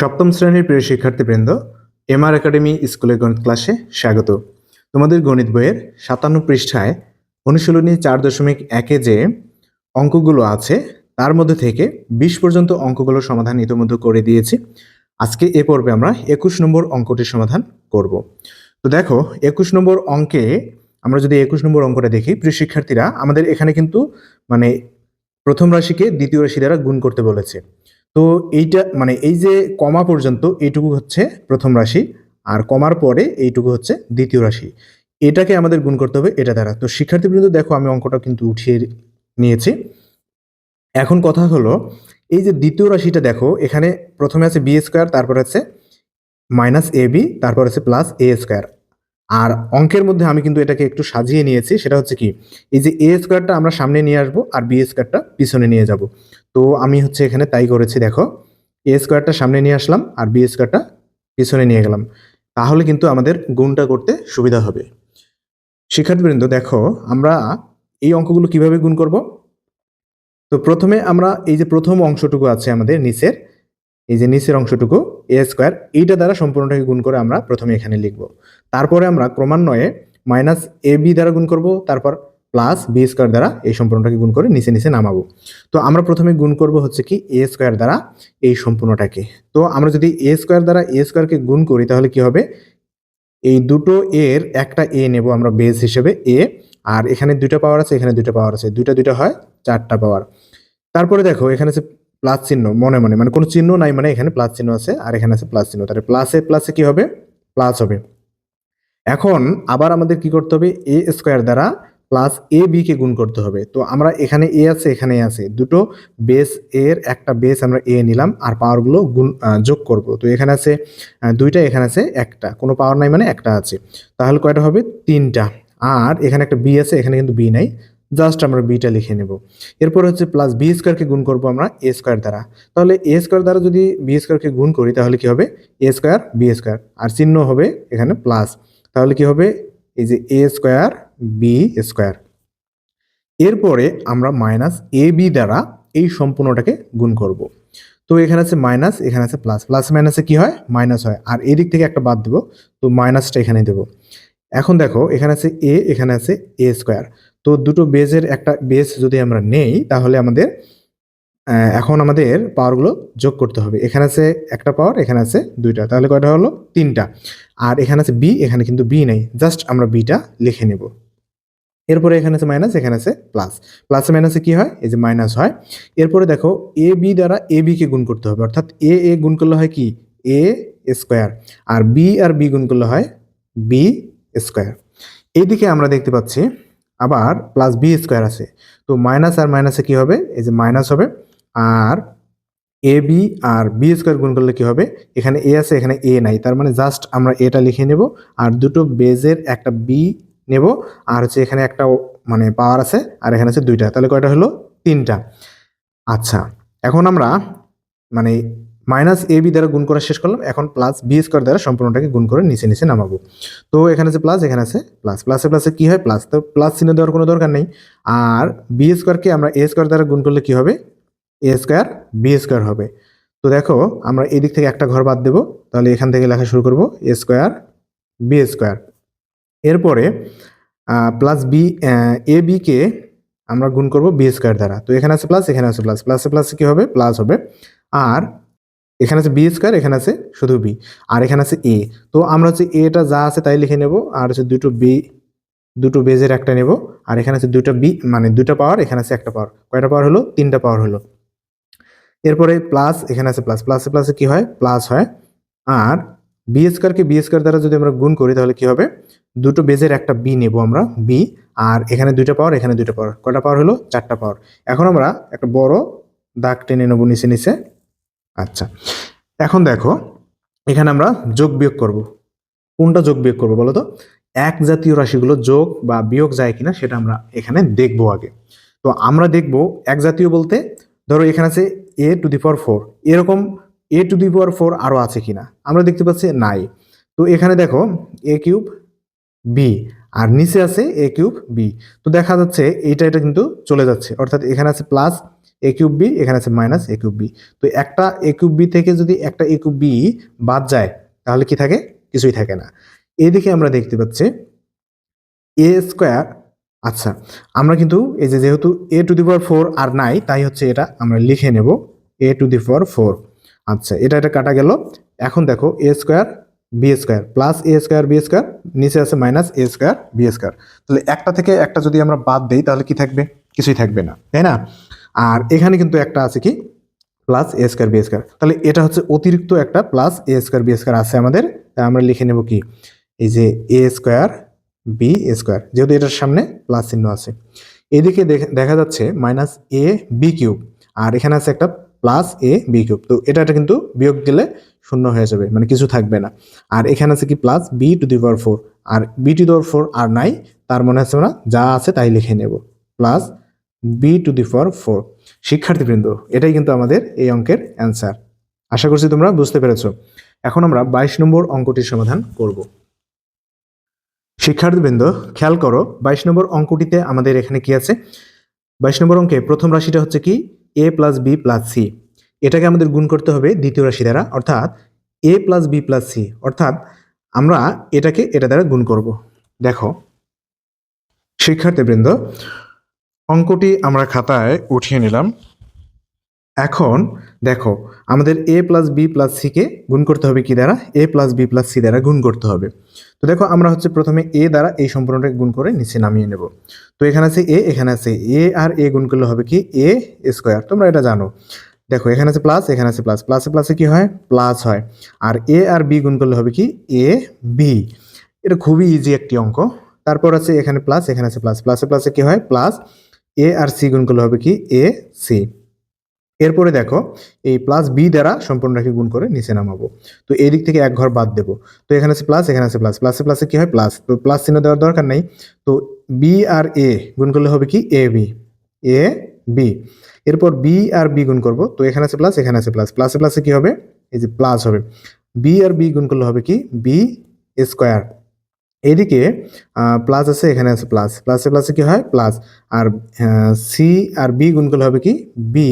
সপ্তম শ্রেণির প্রিয় শিক্ষার্থীবৃন্দ এমআর একাডেমি স্কুলের গণিত ক্লাসে স্বাগত। তোমাদের গণিত বইয়ের সাতান্ন পৃষ্ঠায় অনুশীলনী চার দশমিক একে যে অঙ্কগুলো আছে, তার মধ্যে থেকে বিশ পর্যন্ত অঙ্কগুলোর সমাধান ইতিমধ্যে করে দিয়েছি। আজকে এ পর্বে আমরা একুশ নম্বর অঙ্কটির সমাধান করব। তো দেখো, একুশ নম্বর অঙ্কে আমরা যদি একুশ নম্বর অঙ্কটা দেখি, প্রিয় শিক্ষার্থীরা, আমাদের এখানে কিন্তু মানে প্রথম রাশিকে দ্বিতীয় রাশি দ্বারা গুণ করতে বলেছে। তো এইটা মানে এই যে কমা পর্যন্ত এইটুকু হচ্ছে প্রথম রাশি, আর কমার পরে এইটুকু হচ্ছে দ্বিতীয় রাশি। এটাকে আমাদের গুণ করতে হবে, এটা দ্বারা। তো শিক্ষার্থীবৃন্দ, দেখো, আমি অঙ্কটা কিন্তু উঠিয়ে নিয়েছি। এখন কথা হলো, এই যে দ্বিতীয় রাশিটা দেখো, এখানে প্রথমে আছে বি স্কোয়ার তারপর আছে মাইনাস এ বি তারপর আছে প্লাস এ স্কোয়ার আর অঙ্কের মধ্যে আমি কিন্তু এটাকে একটু সাজিয়ে নিয়েছি, সেটা হচ্ছে কি, এই যে এ স্কোয়ারটা আমরা সামনে নিয়ে আসব আর বি স্কোয়ারটা পিছনে নিয়ে যাব। তো আমি হচ্ছে এখানে তাই করেছি, দেখো এ স্কোয়ারটা সামনে নিয়ে আসলাম আর বি স্কোয়ারটা পিছনে নিয়ে গেলাম। তাহলে কিন্তু আমাদের গুণটা করতে সুবিধা হবে। শিক্ষার্থীবৃন্দ, দেখো, আমরা এই অঙ্কগুলো কীভাবে গুণ করব? তো প্রথমে আমরা এই যে প্রথম অংশটুকু আছে আমাদের নিচের এই যে নিচের অংশটুকু এ স্কোয়ার এইটা দ্বারা সম্পূর্ণটাকে গুণ করে আমরা প্রথমে এখানে লিখব। তারপরে আমরা ক্রমান্বয়ে মাইনাস এ বি দ্বারা গুণ করব, তারপর প্লাস বি স্কোয়ার দ্বারা এই সম্পূর্ণটাকে গুণ করে নিচে নিচে নামাবো। তো আমরা প্রথমে গুণ করব হচ্ছে কি এ স্কোয়ার দ্বারা এই সম্পূর্ণটাকে। তো আমরা যদি এ স্কোয়ার দ্বারা এ স্কোয়ারকে গুণ করি, তাহলে কি হবে? এই দুটো এর একটা এ নেব আমরা বেস হিসেবে এ আর এখানে দুইটা পাওয়ার আছে, এখানে দুইটা পাওয়ার আছে। দুইটা দুইটা হয় চারটা পাওয়ার তারপরে দেখো, এখানে প্লাস চিহ্ন, মনে মনে মানে কোনো চিহ্ন নাই মানে এখানে প্লাস চিহ্ন আছে আর এখানে আছে প্লাস চিহ্ন। তাহলে প্লাসে প্লাসে কি হবে? প্লাস হবে। এখন আবার আমাদের কি করতে হবে? এ স্কোয়ার দ্বারা প্লাস এ বি কে গুণ করতে হবে। তো আমরা এখানে এ আছে, এখানে আছে। দুটো বেস এর একটা বেস আমরা এ নিলাম আর পাওয়ারগুলো গুণ যোগ করব। তো এখানে আছে দুইটা, এখানে আছে একটা। কোনো পাওয়ার নাই মানে একটা আছে। তাহলে কয়টা হবে? তিনটা। আর এখানে একটা বি আছে, এখানে কিন্তু বি নাই। জাস্ট আমরা বিটা লিখে নেব। এরপর হচ্ছে প্লাস বি স্কোয়ারকে গুণ করব আমরা এ স্কোয়ার দ্বারা। তাহলে এ স্কোয়ার দ্বারা যদি বি স্কোয়ারকে গুণ করি, তাহলে কি হবে? এ স্কোয়ার বি স্কোয়ার আর চিহ্ন হবে এখানে প্লাস তাহলে কি হবে? এই যে এ স্কোয়ার বি স্কোয়ার এরপরে আমরা মাইনাস এ বি দ্বারা এই সম্পূর্ণটাকে গুণ করব। তো এখানে আছে মাইনাস এখানে আছে প্লাস প্লাস মাইনাসে কি হয়? মাইনাস হয়। আর এদিক থেকে একটা বাদ দেবো। তো মাইনাসটা এখানে দেবো। এখন দেখো, এখানে আছে এ এখানে আছে এ স্কোয়ার তো দুটো বেজের একটা বেস যদি আমরা নেই, তাহলে আমাদের এখন আমাদের পাওয়ারগুলো যোগ করতে হবে। এখানে আছে একটা পাওয়ার, এখানে আছে দুইটা। তাহলে কয়টা হলো? তিনটা। আর এখানে আছে বি এখানে কিন্তু বি নেই। জাস্ট আমরা বিটা লিখে নেব। এরপরে এখানে আছে মাইনাস এখানে আছে প্লাস প্লাসে মাইনাসে কি হয়? এই যে মাইনাস হয়। এরপরে দেখো এ বি দ্বারা এ বিকে গুণ করতে হবে। অর্থাৎ এ এ গুণ করলে হয় কি? এ স্কোয়ার আর বি আর বি গুণ করলে হয় বি স্কোয়ার এইদিকে আমরা দেখতে পাচ্ছি আবার প্লাস বি স্কোয়ার আছে। তো মাইনাস আর মাইনাসে কি হবে? এই যে মাইনাস হবে। আর এ বি আর বি স্কোয়ার গুণ করলে কি হবে? এখানে এ আছে, এখানে এ নাই। তার মানে জাস্ট আমরা এটা লিখে নেব। আর দুটো বেজের একটা বি নেব। আর হচ্ছে এখানে একটা মানে পাওয়ার আছে। আর এখানে আছে দুইটা। তাহলে কয়টা হলো? তিনটা। আচ্ছা এখন আমরা মানে মাইনাস এ বি দ্বারা গুণ করা শেষ করলাম। এখন প্লাস বি স্কোয়ার দ্বারা সম্পূর্ণটাকে গুণ করে নিচে নিচে নামাবো। তো এখানে আছে প্লাস এখানে আছে প্লাস প্লাসে প্লাসে কি হয়? প্লাস তো প্লাস চিহ্ন দেওয়ার কোনো দরকার নেই। আর বি স্কোয়ারকে আমরা এ স্কোয়ার দ্বারা গুণ করলে কি হবে? এ স্কোয়ার বি স্কোয়ার হবে। তো দেখো, আমরা এদিক থেকে একটা ঘর বাদ দেবো। তাহলে এখান থেকে লেখা শুরু করব এ স্কোয়ার বি স্কোয়ার এরপরে প্লাস বি এ বি কে আমরা গুণ করব বি স্কোয়ার দ্বারা। তো এখানে আছে প্লাস এখানে আছে প্লাস প্লাসে প্লাসে কি হবে? প্লাস হবে। আর এখানে আছে বি স্কোয়ার এখানে আছে শুধু বি আর এখানে আছে এ তো আমরা হচ্ছে এটা যা আছে তাই লিখে নেব, আর হচ্ছে দুটো বি দুটো বেজের একটা নেব, আর এখানে আছে দুটো বি মানে দুটো পাওয়ার এখানে আছে একটা পাওয়ার কয়টা পাওয়ার হলো? তিনটা পাওয়ার হলো। এরপরে প্লাস এখানে আছে প্লাস প্লাসে প্লাসে কি হয়? প্লাস হয়। আর বি স্কোয়ারকে বি স্কোয়ার দ্বারা যদি আমরা গুণ করি, তাহলে কি হবে? দুটো বেজের একটা বি নেব আমরা বি আর এখানে দুইটা পাওয়ার এখানে দুইটা পাওয়ার কয়টা পাওয়ার হলো? চারটা পাওয়ার এখন আমরা একটা বড় দাগ টেনে নেব নিচে নিচে। আচ্ছা। এখন দেখো, এখানে আমরা যোগ বিয়োগ করব। কোনটা যোগ বিয়োগ করব বলো তো? এক জাতীয় রাশিগুলো যোগ বা বিয়োগ যায় কিনা সেটা আমরা এখানে দেখব আগে। তো আমরা দেখব এক জাতীয় বলতে, ধরো এখানে আছে এ টু দি পাওয়ার ফোর এরকম এ টু দি পাওয়ার ফোর আরও আছে কিনা? আমরা দেখতে পাচ্ছি নাই। তো এখানে দেখো এ কিউব বি আর নিচে আছে এ কিউব বি তো দেখা যাচ্ছে এইটা এটা কিন্তু চলে যাচ্ছে। অর্থাৎ এখানে আছে প্লাস এ কিউব বি এখানে আছে মাইনাস এ কিউব বি তো একটা এ কিউব বি থেকে যদি একটা এ কিউব বি বাদ যায়, তাহলে কি থাকে? কিছুই থাকে না। এদিকে আমরা দেখতে পাচ্ছি এ স্কোয়ার আচ্ছা আমরা কিন্তু এই যে যেহেতু এ টু দি পাওয়ার ফোর আর নাই, তাই হচ্ছে এটা আমরা লিখে নেব এ টু দি পাওয়ার ফোর আচ্ছা এটা এটা কাটা গেল। এখন দেখো A square B square plus A square B square নিচে আছে minus A square B square তাহলে একটা থেকে একটা যদি আমরা বাদ দিই, তাহলে কি থাকবে? কিছুই থাকবে না, তাই না? আর এখানে কিন্তু একটা আছে কি? Plus A square B square তাহলে এটা হচ্ছে অতিরিক্ত একটা plus A square B square আছে আমাদের। তাই আমরা লিখে নেব কি? এই যে এ স্কোয়ার বি স্কোয়ার যেহেতু এটার সামনে প্লাস চিহ্ন আছে। এদিকে দেখে- যাচ্ছে মাইনাস এ বি কিউব আর এখানে আছে একটা প্লাস এ বি তো এটা কিন্তু বিয়োগ দিলে শূন্য হয়ে যাবে মানে কিছু থাকবে না। আর এখানে আছে কি plus B to the power four R B to the power four আর নাই, তার মনে হচ্ছে আমরা যা আছে তাই লিখে নেব। Plus B to the power four শিক্ষার্থীবৃন্দ, এটাই কিন্তু আমাদের এই অঙ্কের অ্যান্সার আশা করছি তোমরা বুঝতে পেরেছ। এখন আমরা বাইশ নম্বর অঙ্কটির সমাধান করব। শিক্ষার্থীবৃন্দ, খেয়াল করো, বাইশ নম্বর অঙ্কটিতে আমাদের এখানে কি আছে? বাইশ নম্বর অঙ্কে প্রথম রাশিটা হচ্ছে কি? A plus B plus C এটাকে আমাদের গুণ করতে হবে দ্বিতীয় রাশি দ্বারা, অর্থাৎ A plus B plus C অর্থাৎ আমরা এটাকে এটা দ্বারা গুণ করব। দেখো, শিক্ষার্থীবৃন্দ, অঙ্কটি আমরা খাতায় উঠিয়ে নিলাম। এখন দেখো, আমাদের এ প্লাস বি প্লাস সিকে গুণ করতে হবে কি দ্বারা? A plus B plus C দ্বারা গুণ করতে হবে। তো দেখো, আমরা হচ্ছে প্রথমে এ দ্বারা এই সম্পূর্ণটাকে গুণ করে নিচে নামিয়ে নেব। তো এখানে আছে এ এখানে আছে এ আর এ গুণ করলে হবে কি? এ স্কোয়ার তোমরা এটা জানো। দেখো, এখানে আছে প্লাস এখানে আছে প্লাস প্লাসে প্লাসে কি হয়? প্লাস হয়। আর এ আর বি গুণ করলে হবে কি? এ বি এটা খুবই ইজি একটি অঙ্ক। তারপর আছে এখানে প্লাস এখানে আছে প্লাস প্লাসে প্লাসে কি হয়? প্লাস এ আর সি গুণ করলে হবে কি? এ সি এরপরে দেখো, এই প্লাস বি দ্বারা সম্পূর্ণটাকে গুণ করে নিচে নামাবো। তো এই দিক থেকে এক ঘর বাদ দেবো। তো এখানে আছে প্লাস এখানে আছে প্লাস প্লাসে প্লাসে কি হয়? প্লাস তো প্লাস চিহ্ন দেওয়ার দরকার নেই। তো বি আর এ গুণ করলে হবে কি? এ বি এ বি এরপর বি আর বি গুণ করব। তো এখানে আছে প্লাস এখানে আছে প্লাস প্লাসে প্লাসে কী হবে? এই যে প্লাস হবে। বি আর বি গুণ করলে হবে কি? বি স্কোয়ার এদিকে প্লাস আছে, এখানে আছে প্লাস প্লাসে প্লাসে কী হয়? প্লাস আর সি আর বি গুণ করলে হবে কি? বি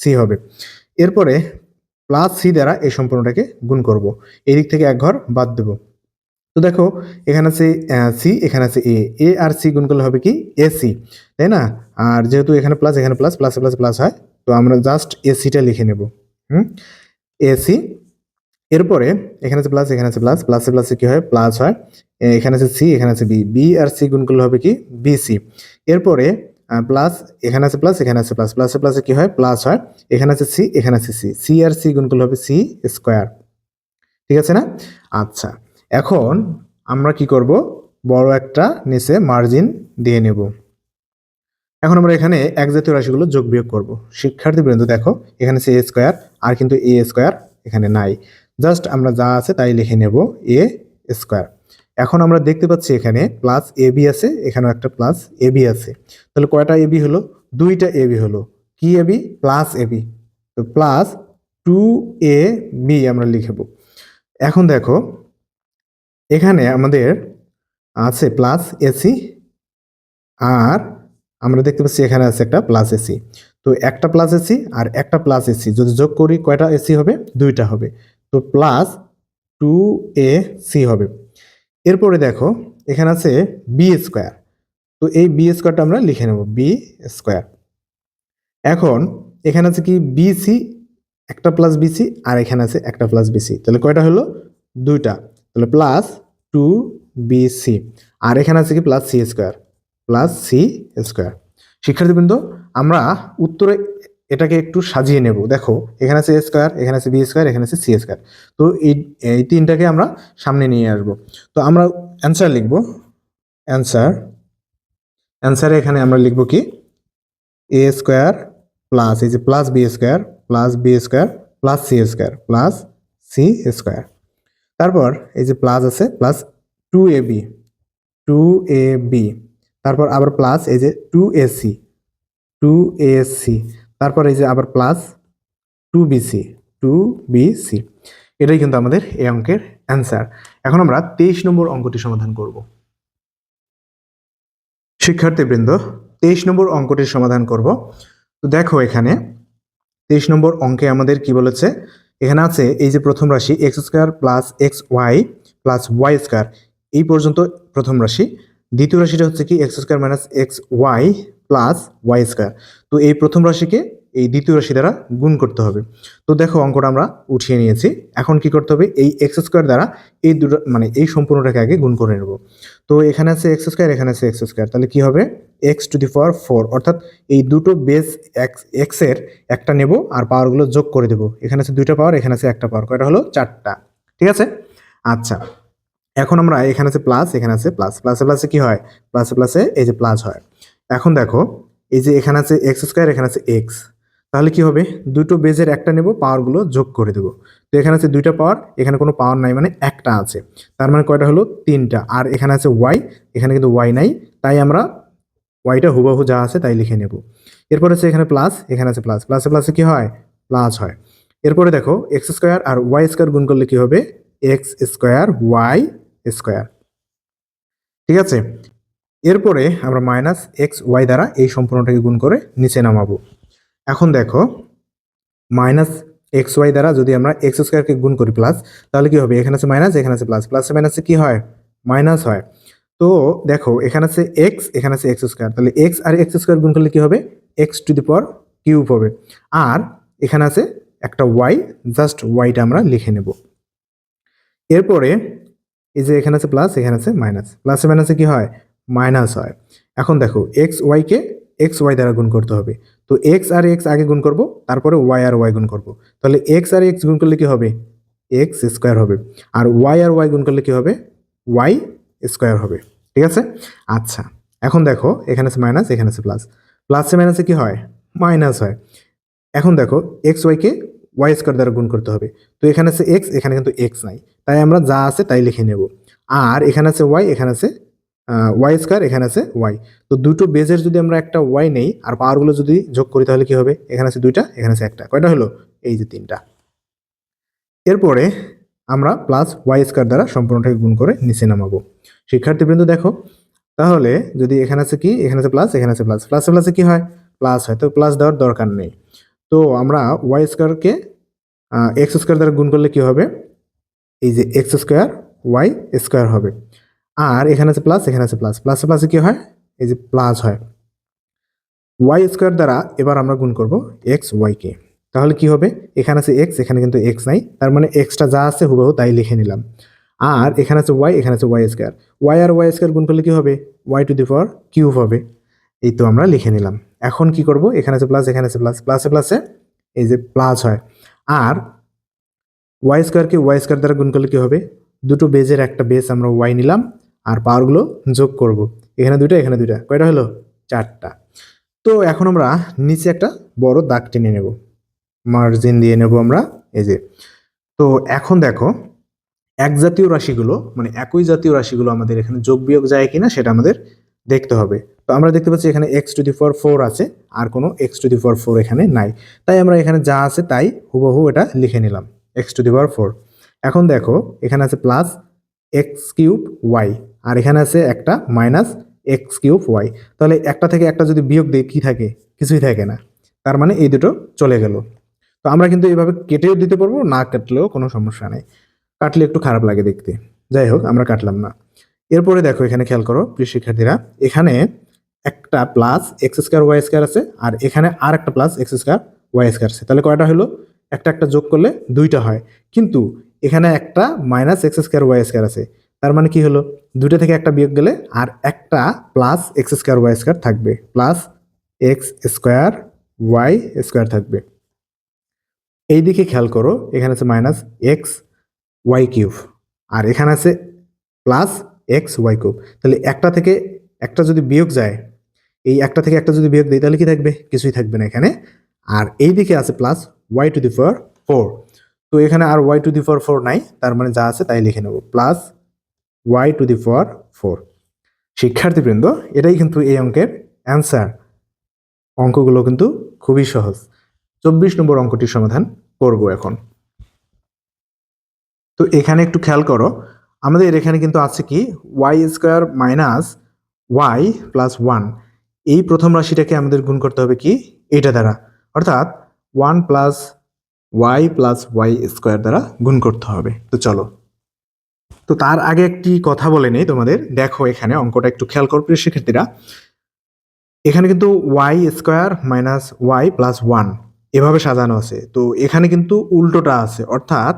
সি হবে। এরপরে প্লাস সি দ্বারা এই সম্পূর্ণটাকে গুণ করব। এই দিক থেকে এক ঘর বাদ দেব। তো দেখো, এখানে আছে সি এখানে আছে এ এ আর সি গুণ করলে হবে কি? এ সি তাই না? আর যেহেতু এখানে প্লাস এখানে প্লাস প্লাস প্লাস প্লাস হয়, তো আমরা জাস্ট এ সিটা লিখে নেব। হুম? এ সি এরপরে এখানে আছে প্লাস এখানে আছে প্লাস প্লাসে প্লাসে কি হয়? প্লাস হয়। এখানে আছে সি এখানে আছে বি বি আর সি গুণ করলে হবে কি? বি সি এরপরে প্লাস এখানে আছে প্লাস এখানে আছে প্লাস প্লাসে প্লাসে কি হয়? প্লাস হয়। এখানে আছে সি এখানে আছে সি সি আর সি গুণ করলে হবে সি স্কোয়ার ঠিক আছে না? আচ্ছা এখন আমরা কি করব? বড় একটা নিচে মার্জিন দিয়ে নেব। এখন আমরা এখানে এক জাতীয় রাশিগুলো যোগ বিয়োগ করব। শিক্ষার্থীবৃন্দ, দেখো, এখানে এ স্কোয়ার আর কিন্তু এ স্কোয়ার এখানে নাই। জাস্ট আমরা যা আছে তাই লিখে নেব এ স্কোয়ার এখন আমরা দেখতে পাচ্ছি এখানে প্লাস এ বি আছে, এখানেও একটা প্লাস এ বি আছে। তাহলে কয়টা এ বি হলো? দুইটা এ বি হলো। কি A B plus A B তো প্লাস টু এ বি আমরা লিখব এখন দেখো, এখানে আমাদের আছে প্লাস এসি আর আমরা দেখতে পাচ্ছি এখানে আছে একটা প্লাস এসি তো একটা প্লাস এসি আর একটা প্লাস এসি যদি যোগ করি কয়টা এসি হবে? দুইটা হবে। তো প্লাস টু এ সি হবে। এরপরে দেখো, এখানে আছে বি স্কোয়ার তো এই বি স্কোয়ারটা আমরা লিখে নেব বি স্কোয়ার এখন এখানে আছে কি বিসি একটা প্লাস বিসি আর এখানে আছে একটা প্লাস বিসি তাহলে কয়টা হলো? দুইটা। তাহলে প্লাস টু বিসি আর এখানে আছে কি plus C square plus C square শিক্ষার্থীবৃন্দ, আমরা উত্তরে এটাকে একটু সাজিয়ে নেব। দেখো, এখানে আছে এ স্কোয়ার এখানে আছে বি স্কোয়ার এখানে আছে সি স্কোয়ার তো এই এই তিনটাকে আমরা সামনে নিয়ে আসব। তো আমরা অ্যান্সার লিখব। অ্যান্সার অ্যান্সারে এখানে আমরা লিখব কি? এ স্কোয়ার প্লাস এই যে plus B square plus B square plus C square plus C square তারপর এই যে প্লাস আছে plus two A B two A B তারপর আবার প্লাস এই যে two A C two A C তারপর এই যে আবার plus two B C two B C এটাই কিন্তু আমাদের এই অঙ্কের অ্যান্সার এখন আমরা তেইশ নম্বর অঙ্কটি সমাধান করব। শিক্ষার্থীবৃন্দ, তেইশ নম্বর অঙ্কটির সমাধান করব। তো দেখো এখানে, তেইশ নম্বর অঙ্কে আমাদের কি বলেছে? এখানে আছে এই যে প্রথম রাশি X square plus X Y plus Y square এই পর্যন্ত প্রথম রাশি। দ্বিতীয় রাশিটা হচ্ছে কি X square minus X Y plus Y square তো এই প্রথম রাশিকে এই দ্বিতীয় রাশি দ্বারা গুণ করতে হবে। তো দেখো অঙ্কটা আমরা উঠিয়ে নিয়েছি। এখন কি করতে হবে? এই এক্স স্কোয়ার দ্বারা এই দুটো মানে এই সম্পূর্ণটাকে আগে গুণ করে নেব। তো এখানে আছে এক্স স্কোয়ার এখানে আছে এক্স স্কোয়ার তাহলে কি হবে? X to the power four অর্থাৎ এই দুটো বেস এক্স এক্সের একটা নেব আর পাওয়ারগুলো যোগ করে দেবো। এখানে আছে দুইটা পাওয়ার এখানে আছে একটা পাওয়ার কয়টা হলো? চারটা। ঠিক আছে? আচ্ছা। এখন আমরা এখানে আছে প্লাস এখানে আছে প্লাস প্লাসে প্লাসে কি হয়? প্লাসে প্লাসে এই যে প্লাস হয়। এখন দেখো, এই যে এখানে আছে এক্স স্কোয়ার এখানে আছে এক্স তাহলে কি হবে? দুটো বেজের একটা নেব পাওয়ারগুলো যোগ করে দেবো। তো এখানে আছে দুইটা পাওয়ার এখানে কোনো পাওয়ার নাই মানে একটা আছে। তার মানে কয়টা হলো? তিনটা। আর এখানে আছে ওয়াই এখানে কিন্তু ওয়াই নাই। তাই আমরা ওয়াইটা হুবহু যা আছে তাই লিখে নেব। এরপরে আছে এখানে প্লাস এখানে আছে প্লাস প্লাসে প্লাসে কি হয়? প্লাস হয়। এরপরে দেখো এক্স স্কোয়ার আর ওয়াই স্কোয়ার গুণ করলে কি হবে? এক্স স্কোয়ার ওয়াই স্কোয়ার ঠিক আছে? এরপরে আমরা মাইনাস এক্স ওয়াই দ্বারা এই সম্পূর্ণটাকে গুণ করে নিচে নামাবো। এখন দেখো, মাইনাস এক্স ওয়াই দ্বারা যদি আমরা এক্স স্কোয়ারকে গুণ করি প্লাস, তাহলে কী হবে? এখানে আছে মাইনাস, এখানে আছে প্লাস, প্লাসে মাইনাসে কী হয়? মাইনাস হয়। তো দেখো, এখানে আছে এক্স, এখানে আছে এক্স স্কোয়ার। তাহলে এক্স আর এক্স স্কোয়ার গুণ করলে কী হবে? X to the power cube হবে। আর এখানে আছে একটা ওয়াই, জাস্ট ওয়াইটা আমরা লিখে নেব। এরপরে এই যে এখানে আছে প্লাস, এখানে আছে মাইনাস। প্লাসে মাইনাসে কী হয়? মাইনাস হয়। এখন দেখো এক্স ওয়াইকে এক্স ওয়াই দ্বারা গুণ করতে হবে। তো এক্স আর এক্স আগে গুণ করব, তারপরে ওয়াই আর ওয়াই গুণ করব। তাহলে এক্স আর এক্স গুণ করলে কি হবে? এক্স স্কোয়ার হবে। আর ওয়াই আর ওয়াই গুণ করলে কি হবে? ওয়াই স্কোয়ার হবে। ঠিক আছে? আচ্ছা এখন দেখো, এখানে আছে মাইনাস এখানে আছে প্লাস প্লাসে মাইনাসে কি হয়? মাইনাস হয়। এখন দেখো এক্স ওয়াইকে ওয়াই স্কোয়ার দ্বারা গুণ করতে হবে। তো এখানে আছে এক্স এখানে কিন্তু এক্স নাই। তাই আমরা যা আছে তাই লিখে নেব। আর এখানে আছে ওয়াই এখানে আছে ওয়াই স্কোয়ার এখানে আছে ওয়াই তো দুটো বেজের যদি আমরা একটা ওয়াই নেই, আর পাওয়ারগুলো যদি যোগ করি, তাহলে কি হবে? এখানে আছে দুইটা, এখানে আছে একটা। কয়টা হলো? এই যে তিনটা। এরপরে আমরা প্লাস ওয়াই স্কোয়ার দ্বারা সম্পূর্ণটাকে গুণ করে নিচে নামাবো। শিক্ষার্থীবৃন্দ, দেখো, তাহলে যদি এখানে আছে কি? এখানে আছে প্লাস এখানে আছে প্লাস প্লাসে প্লাসে কি হয়? প্লাস হয়। তো প্লাস দেওয়ার দরকার নেই। তো আমরা ওয়াই স্কোয়ারকে এক্স স্কোয়ার দ্বারা গুণ করলে কি হবে? এই যে এক্স স্কোয়ার ওয়াই স্কোয়ার হবে। আর এখানে আছে প্লাস এখানে আছে প্লাস প্লাসে প্লাসে কি হয়? এই যে প্লাস হয়। ওয়াই স্কোয়ার দ্বারা এবার আমরা গুণ করব এক্স ওয়াইকে তাহলে কি হবে? এখানে আছে এক্স এখানে কিন্তু এক্স নাই। তার মানে এক্সটা যা আছে হুবহু তাই লিখে নিলাম। আর এখানে আছে ওয়াই এখানে আছে ওয়াই স্কোয়ার ওয়াই আর ওয়াই স্কোয়ার গুণ করলে কি হবে? Y to the power cube হবে। এই তো আমরা লিখে নিলাম। এখন কি করব? এখানে আছে প্লাস এখানে আছে প্লাস প্লাসে প্লাসে এই যে প্লাস হয়। আর ওয়াই স্কোয়ারকে ওয়াই স্কোয়ার দ্বারা গুণ করলে কি হবে? দুটো বেজের একটা বেস আমরা ওয়াই নিলাম। আর পাওয়ারগুলো যোগ করব। এখানে দুইটা এখানে দুইটা। কয়টা হলো? চারটা। তো এখন আমরা নিচে একটা বড় দাগ টেনে নেব। মার্জিন দিয়ে নেব আমরা, এই যে। তো এখন দেখো, এক জাতীয় রাশিগুলো মানে একই জাতীয় রাশিগুলো আমাদের এখানে যোগ বিয়োগ যায় কিনা সেটা আমাদের দেখতে হবে। তো আমরা দেখতে পাচ্ছি এখানে x to the four four আছে, আর কোনো x to the four four এখানে নাই। তাই আমরা এখানে যা আছে তাই হুবহু এটা লিখে নিলাম এক্স টু দি ফোর এখন দেখো, এখানে আছে প্লাস এক্স কিউব ওয়াই আর এখানে আছে একটা মাইনাস এক্স কিউব ওয়াই তাহলে একটা থেকে একটা যদি বিয়োগ দিই, কী থাকে? কিছুই থাকে না। তার মানে এই দুটো চলে গেল। তো আমরা কিন্তু এইভাবে কেটেও দিতে পারব, না কাটলেও কোনো সমস্যা নেই। কাটলে একটু খারাপ লাগে দেখতে। যাই হোক, আমরা কাটলাম না। এরপরে দেখো, এখানে খেয়াল করো, প্রিয় শিক্ষার্থীরা, এখানে একটা plus x square y square আছে, আর এখানে আর একটা plus x square y square আছে। তাহলে কয়টা হলো? একটা একটা যোগ করলে দুইটা হয়। কিন্তু এখানে একটা minus x square y square আছে। তার মানে কি হলো? দুইটা থেকে একটা বিয়োগ গেলে আর একটা plus x square y square থাকবে। Plus x square y square থাকবে। এই দিকে খেয়াল করো, এখানে আছে মাইনাস এক্স ওয়াই কিউব আর এখানে আছে প্লাস এক্স ওয়াই কিউব তাহলে একটা থেকে একটা যদি বিয়োগ যায়, এই একটা থেকে একটা যদি বিয়োগ দিই, তাহলে কি থাকবে? কিছুই থাকবে না এখানে। আর এই দিকে আছে plus y to the four four তো এখানে আর y to the four four নাই, তার মানে যা আছে তাই লিখে নেব। Plus y to the four four শিক্ষার্থীবৃন্দ, এটাই কিন্তু এই অঙ্কের অ্যান্সার অঙ্কগুলো কিন্তু খুবই সহজ। চব্বিশ নম্বর অঙ্কটির সমাধান করব এখন। তো এখানে একটু খেয়াল করো, আমাদের এখানে কিন্তু আছে কি y square minus y plus one এই প্রথম রাশিটাকে আমাদের গুণ করতে হবে কি, এটা দ্বারা। অর্থাৎ one plus y plus y square দ্বারা গুণ করতে হবে। তো চলো। তো তার আগে একটি কথা বলে নেই তোমাদের। দেখো এখানে অঙ্কটা একটু খেয়াল করো প্রিয় শিক্ষার্থীরা। এখানে কিন্তু y square minus y plus one এভাবে সাজানো আছে। তো এখানে কিন্তু উল্টোটা আছে। অর্থাৎ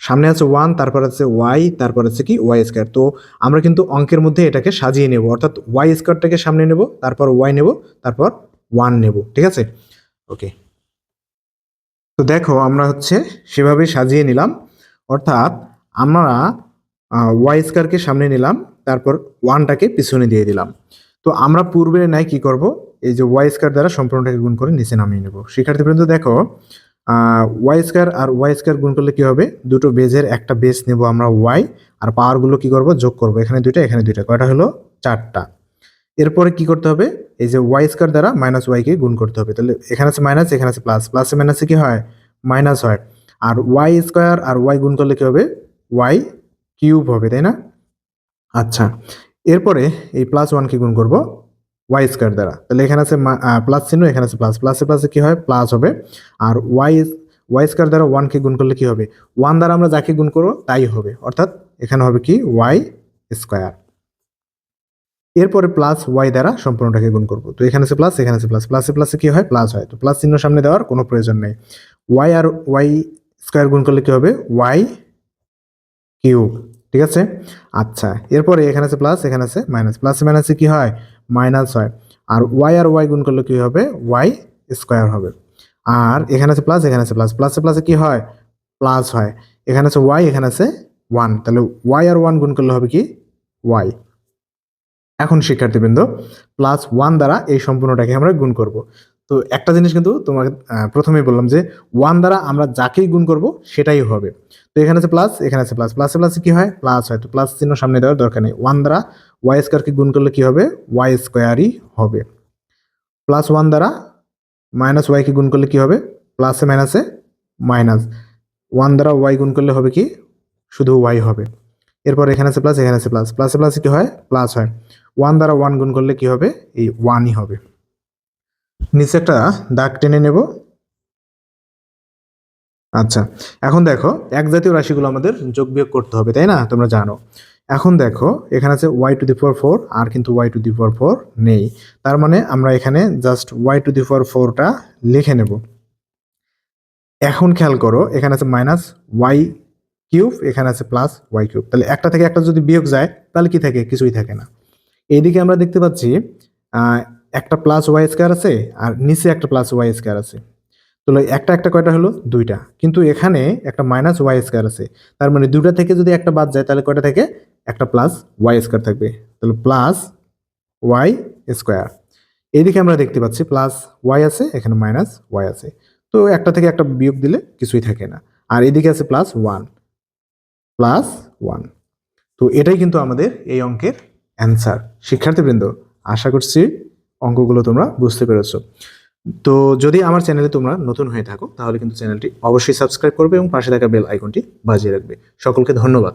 সামনে আছে ওয়ান তারপর আছে ওয়াই তারপর আছে কি? ওয়াই স্কোয়ার তো আমরা কিন্তু অঙ্কের মধ্যে এটাকে সাজিয়ে নেব। অর্থাৎ ওয়াই স্কোয়ারটাকে সামনে নেব, তারপর ওয়াই নেব, তারপর ওয়ান নেব। ঠিক আছে? ওকে তো দেখো আমরা হচ্ছে সেভাবে সাজিয়ে নিলাম। অর্থাৎ আমরা ওয়াই স্কোয়ারকে সামনে নিলাম, তারপর ওয়ানটাকে পিছনে দিয়ে দিলাম। তো আমরা পূর্বে নাই কি করব? এই যে ওয়াই স্কোয়ার দ্বারা সম্পূর্ণটাকে গুণ করে নিচে নামিয়ে নেব। শিক্ষার্থীবৃন্দ দেখো ওয়াই স্কোয়ার আর ওয়াই স্কোয়ার গুণ করলে কি হবে? দুটো বেজের একটা বেস নেব আমরা ওয়াই আর পাওয়ারগুলো কি করব? যোগ করব। এখানে দুইটা এখানে দুইটা। কয়টা হলো? চারটা। এরপরে কি করতে হবে? এই যে ওয়াই স্কোয়ার দ্বারা মাইনাস ওয়াইকে গুণ করতে হবে। তাহলে এখানে আছে মাইনাস এখানে আছে প্লাস প্লাসে মাইনাসে কি হয়? মাইনাস হয়। আর ওয়াই স্কোয়ার আর ওয়াই গুণ করলে কি হবে? ওয়াই কিউব হবে, তাই না? আচ্ছা এরপরে এই প্লাস ওয়ানকে গুণ করব ওয়াই স্কোয়ার দ্বারা। তাহলে এখানে আছে প্লাস চিহ্ন, এখানে আছে প্লাস প্লাসে প্লাসে কি হয়? প্লাস হবে। আর ওয়াই ওয়াই স্কোয়ার দ্বারা ওয়ানকে গুণ করলে কি হবে? ওয়ান দ্বারা আমরা যাকে গুণ করব, তাই হবে। অর্থাৎ এখানে হবে কি? ওয়াই স্কোয়ার এরপরে প্লাস ওয়াই দ্বারা সম্পূর্ণটাকে গুণ করব। তো এখানে আছে প্লাস এখানে আছে প্লাস প্লাসে প্লাসে কি হয়? প্লাস হয়। তো প্লাস চিহ্ন সামনে দেওয়ার কোনো প্রয়োজন নেই। ওয়াই আর ওয়াই স্কোয়ার গুণ করলে কি হবে? ওয়াই কিউব, ঠিক আছে? আচ্ছা এরপরে এখানে আছে প্লাস এখানে আছে মাইনাস প্লাসে মাইনাসে কি হয়? মাইনাস হয়। আর ওয়াই আর ওয়াই গুণ করলে কি হবে? ওয়াই স্কোয়ার হবে। আর এখানে আছে প্লাস এখানে আছে প্লাস প্লাসে প্লাসে কি হয়? প্লাস হয়। এখানে আছে ওয়াই এখানে আছে ওয়ান তাহলে ওয়াই আর ওয়ান গুণ করলে হবে কি? ওয়াই এখন শিক্ষার্থীবৃন্দ প্লাস ওয়ান দ্বারা এই সম্পূর্ণটাকে আমরা গুণ করব। তো একটা জিনিস কিন্তু তোমাকে প্রথমেই বললাম যে ওয়ান দ্বারা আমরা যাকেই গুণ করব সেটাই হবে। তো এখানে আছে প্লাস এখানে আছে প্লাস প্লাসে প্লাসে কী হয়? প্লাস হয়। তো প্লাস চিহ্ন সামনে দেওয়ার দরকার নেই। ওয়ান দ্বারা ওয়াই স্কোয়ারকে গুণ করলে কী হবে? ওয়াই স্কোয়ারই হবে। প্লাস ওয়ান দ্বারা মাইনাস ওয়াইকে গুণ করলে কী হবে? প্লাসে মাইনাসে মাইনাস ওয়ান দ্বারা ওয়াই গুণ করলে হবে কি? শুধু ওয়াই হবে। এরপর এখানে আছে প্লাস এখানে আছে প্লাস প্লাসে প্লাসে কি হয়? প্লাস হয়। ওয়ান দ্বারা ওয়ান গুণ করলে কী হবে? এই ওয়ানই হবে। নিচে একটা দাগ টেনে নেব। আচ্ছা এখন দেখো, এক জাতীয় রাশিগুলো আমাদের যোগ বিয়োগ করতে হবে, তাই না? তোমরা জানো। এখন দেখো, এখানে আছে y to the four four আর কিন্তু y to the four four নেই। তার মানে আমরা এখানে just y to the four ফোরটা লিখে নেব। এখন খেয়াল করো, এখানে আছে মাইনাস ওয়াই কিউব এখানে আছে প্লাস ওয়াই কিউব তাহলে একটা থেকে একটা যদি বিয়োগ যায়, তাহলে কি থাকে? কিছুই থাকে না। এইদিকে আমরা দেখতে পাচ্ছি একটা প্লাস ওয়াই স্কোয়ার আছে আর নিচে একটা প্লাস ওয়াই স্কোয়ার আছে। তাহলে একটা একটা কয়টা হলো? দুইটা। কিন্তু এখানে একটা মাইনাস ওয়াই স্কোয়ার আছে। তার মানে দুইটা থেকে যদি একটা বাদ যায়, তাহলে কয়টা থেকে? একটা প্লাস ওয়াই স্কোয়ার থাকবে। তাহলে প্লাস ওয়াই স্কোয়ার এইদিকে আমরা দেখতে পাচ্ছি প্লাস ওয়াই আছে, এখানে মাইনাস ওয়াই আছে। তো একটা থেকে একটা বিয়োগ দিলে কিছুই থাকে না। আর এদিকে আছে প্লাস ওয়ান প্লাস ওয়ান তো এটাই কিন্তু আমাদের এই অঙ্কের অ্যান্সার শিক্ষার্থীবৃন্দ, আশা করছি অঙ্কগুলো তোমরা বুঝতে পেরেছ। তো যদি আমার চ্যানেলে তোমরা নতুন হয়ে থাকো, তাহলে কিন্তু চ্যানেলটি অবশ্যই সাবস্ক্রাইব করবে এবং পাশে থাকা বেল আইকনটি বাজিয়ে রাখবে। সকলকে ধন্যবাদ।